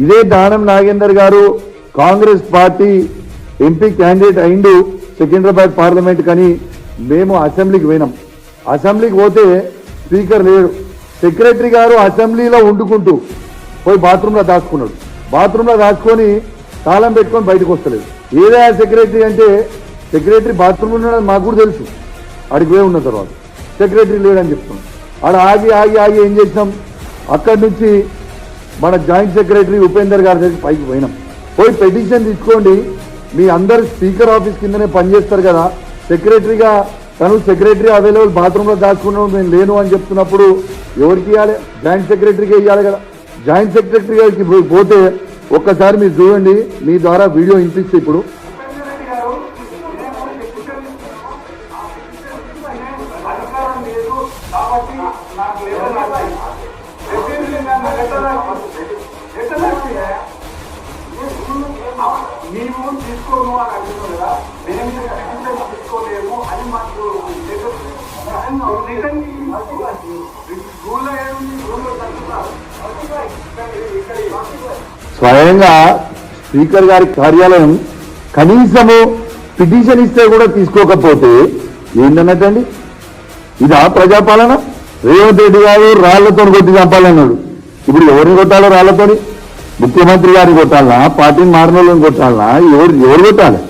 ఇదే దానం నాగేందర్ గారు Congress party MP candidate అయిండు సికింద్రాబాద్ పార్లమెంట్ కానీ మేము అసెంబ్లీకి పోయినాం. అసెంబ్లీకి పోతే స్పీకర్ లేడు. సెక్రటరీ గారు అసెంబ్లీలో వండుకుంటూ పోయి బాత్రూంలో దాచుకున్నాడు. బాత్రూంలో దాచుకొని తాళం పెట్టుకొని బయటకు వస్తలేదు. ఏదైనా సెక్రటరీ అంటే సెక్రటరీ బాత్రూమ్ ఉన్నాడని మాకు కూడా తెలుసు. అడిగి ఉన్న తర్వాత. సెక్రటరీ లేడని చెప్తున్నాం. ఆడ ఆగి ఆగి ఆగి ఏం చేసినాం? అక్కడి నుంచి మన జాయింట్ సెక్రటరీ ఉపేందర్ గారి దగ్గరికి పైకి పోయినాం. పోయి పెటిషన్ తీసుకోండి. మీ అందరు స్పీకర్ ఆఫీస్ కిందనే పనిచేస్తారు కదా. సెక్రటరీగా తను సెక్రటరీ అవైలబుల్ బాత్రూంలో దాచుకున్నాం నేను లేను అని చెప్తున్నప్పుడు ఎవరికి ఇవ్వాలి జాయింట్ సెక్రటరీకి ఇవ్వాలి కదా. జాయింట్ సెక్రటరీ గారికి పోతే ఒక్కసారి మీరు చూడండి మీ ద్వారా వీడియో వినిపిస్తే ఇప్పుడు. అధికారం లేదు కాబట్టి నాకు మేము తీసుకోము అని అంటున్నావు కదా మేము రిటర్న్ తీసుకోలేము అని మాకు స్వయంగా స్పీకర్ గారి కార్యాలయం కనీసము పిటిషన్ ఇస్తే కూడా తీసుకోకపోతే ఏంటన్నట్టండి ఇదా ప్రజాపాలన? రేవంత్ రెడ్డి గారు రాళ్ళతో కొట్టి చంపాలన్నాడు. ఇప్పుడు ఎవరిని కొట్టాలో రాళ్ళతోని? ముఖ్యమంత్రి గారిని కొట్టాలా? పార్టీని మారిన వాళ్ళని కొట్టాలా? ఎవరు ఎవరు కొట్టాలి?